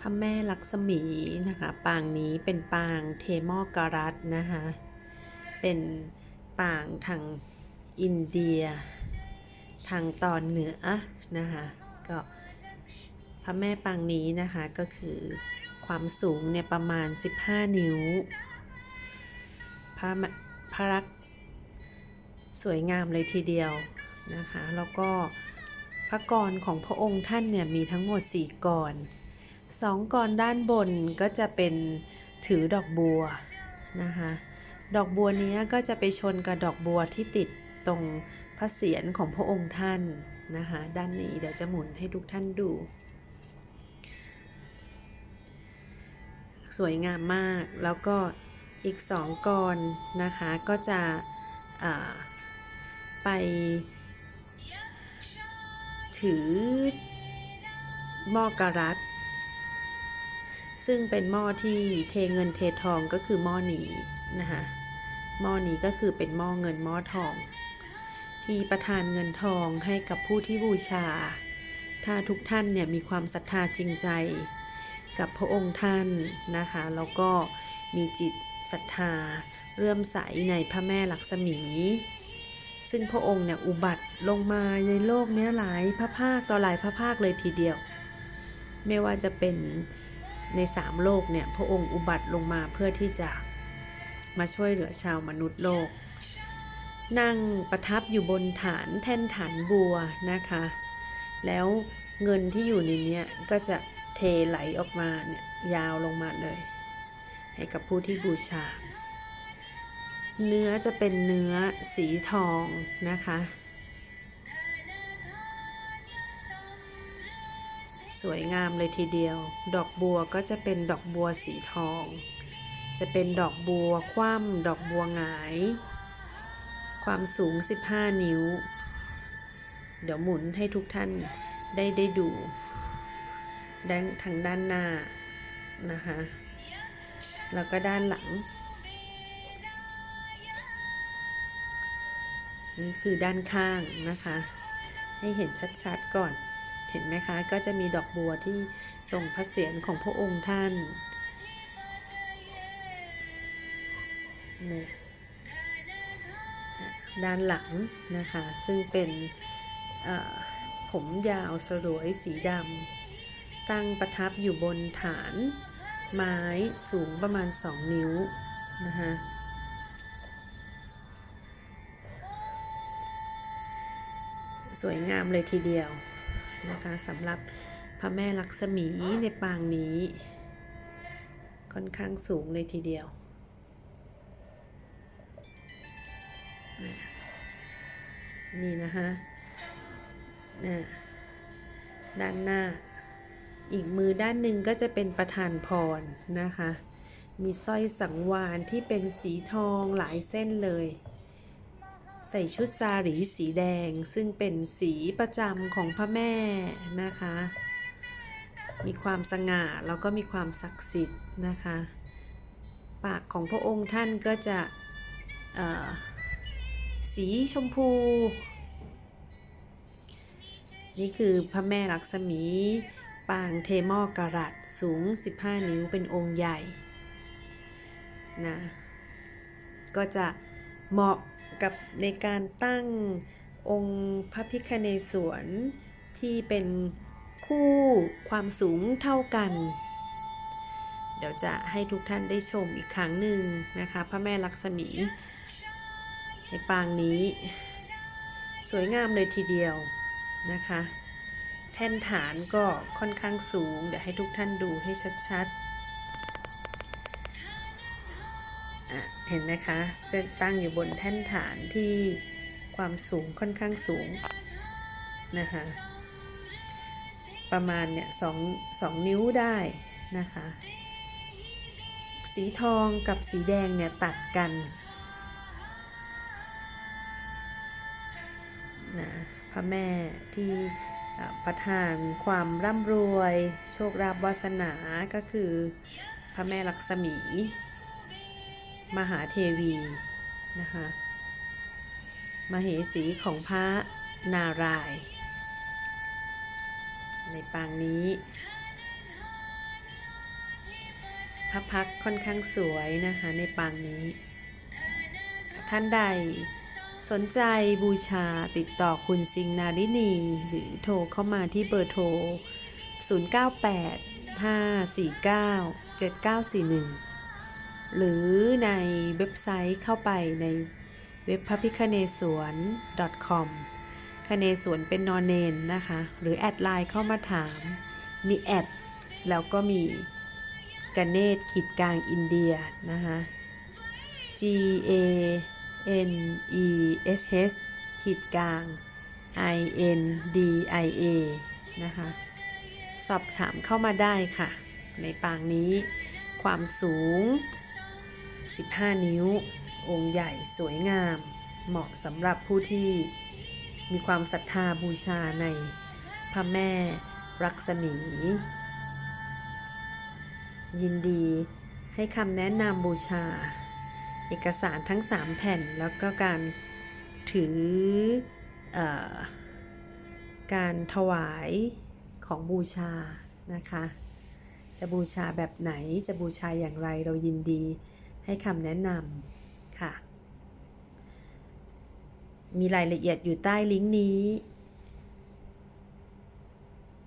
พระแม่ลักษมีนะคะ ปางนี้เป็นปางเทมอการัตนะคะ เป็นปางทางอินเดีย ทางตอนเหนือนะคะก็พระแม่ปางนี้นะคะก็คือความสูงเนี่ยประมาณ 15 นิ้ว พระมพระรักสวยงามเลยทีเดียวนะคะ แล้วก็พระกรของพระองค์ท่านเนี่ยมีทั้งหมด 4กร สองกรด้านบนก็จะเป็นถือดอกบัวนะคะดอกบัวนี้ก็จะไปชนกับดอกบัวที่ติดตรงพระเศียรของพระองค์ท่านนะคะด้านนี้เดี๋ยวจะหมุนให้ทุกท่านดู สวยงามมากแล้วก็อีกสองกรนะคะก็จะไปถือมอกรัต ซึ่งเป็นหม้อที่เทเงินเททองก็คือหม้อนี้นะคะหม้อนี้ก็คือเป็นหม้อเงินหม้อทอง ที่ประทานเงินทองให้กับผู้ที่บูชา ถ้าทุกท่านเนี่ยมีความศรัทธาจริงใจ กับพระองค์ท่านนะคะแล้วก็มีจิตศรัทธาเรื่มใสในพระแม่ลักษมี ซึ่งพระองค์เนี่ยอุบัติลงมาในโลกเนี้ยหลายพระภาคต่อหลายพระภาคเลยทีเดียว ไม่ว่าจะเป็น ในสามโลกเนี่ยพระองค์อุบัติลงมาเพื่อที่จะมาช่วยเหลือชาวมนุษย์โลก นั่งประทับอยู่บนฐานแท่นฐานบัวนะคะ แล้วเงินที่อยู่ในนี้ก็จะเทไหลออกมาเนี่ยยาวลงมาเลย ให้กับผู้ที่บูชา เนื้อจะเป็นเนื้อสีทองนะคะ สวยงามเลยทีเดียว ดอกบัวก็จะเป็นดอกบัวสีทอง จะเป็นดอกบัวคว่ำดอกบัวหงาย ความสูง 15 นิ้ว เดี๋ยวหมุนให้ทุกท่านได้ได้ดูด้านทางด้านหน้านะคะ แล้วก็ด้านหลัง นี่คือด้านข้างนะคะ ให้เห็นชัดๆก่อน เห็นไหมคะ ก็จะมีดอกบัวที่ตรงพระเศียรของพระองค์ท่านนี่ด้านหลังนะคะ ซึ่งเป็นผมยาวสรวยสีดำตั้งประทับอยู่บนฐานไม้สูงประมาณ 2 นิ้วนะคะสวยงามเลยทีเดียว นะคะสำหรับพระแม่ลักษมีในปางนี้ ค่อนข้างสูงเลยทีเดียว นี่นะคะนะด้านหน้า อีกมือด้านหนึ่งก็จะเป็นประธานพรนะคะ มีสร้อยสังวานที่เป็นสีทองหลายเส้นเลย ใส่ชุดซาหรีสีแดง ซึ่งเป็นสีประจำของพระแม่นะคะ มีความสง่าแล้วก็มีความศักดิ์สิทธิ์นะคะ ปากของพระองค์ท่านก็จะสีชมพู นี่คือพระแม่ลักษมีปางเทมอการัตสูง 15 นิ้วเป็นองค์ใหญ่นะก็จะ เหมาะกับในการตั้งองค์พระพิคเนศวรที่เป็นคู่ความสูงเท่ากัน เดี๋ยวจะให้ทุกท่านได้ชมอีกครั้งหนึ่งนะคะ พระแม่ลักษมี ในปางนี้ สวยงามเลยทีเดียวนะคะ แท่นฐานก็ค่อนข้างสูง เดี๋ยวให้ทุกท่านดูให้ชัดๆ เห็นไหมคะ จะตั้งอยู่บนแท่นฐานที่ความสูงค่อนข้างสูงนะคะ ประมาณเนี่ยสองสองนิ้วได้นะคะ สีทองกับสีแดงเนี่ยตัดกันนะพระแม่ที่ประทานความร่ำรวย โชคลาภวาสนาก็คือพระแม่ลักษมี มหาเทวีนะคะมเหสีของพระนารายในปางนี้พระพักค่อนข้างสวยนะคะในปางนี้ ท่านใดสนใจบูชาติดต่อคุณซิงนารินีหรือโทรเข้ามาที่เบอร์โทร 098 549 7941 หรือในเว็บไซต์เข้าไปในเว็บพระพิคเนศวร .com คเนศวรเป็นนอนเนนนะคะ หรือแอดไลน์เข้ามาถาม มีแอด แล้วก็มีกเนตขีดกลางอินเดียนะคะ G A N E S H ขีดกลาง I N D I A นะคะ สอบถามเข้ามาได้ค่ะ ในปางนี้ความสูง 15 นิ้ว องค์ใหญ่สวยงาม เหมาะสำหรับผู้ที่มีความศรัทธาบูชาในพระแม่รักษมี ยินดีให้คำแนะนำบูชา เอกสารทั้ง 3 แผ่นแล้วก็การถืออการถวายของบูชานะคะ จะบูชาแบบไหนจะบูชาอย่างไรเรายินดี ให้คำแนะนำค่ะ มีรายละเอียดอยู่ใต้ลิงก์นี้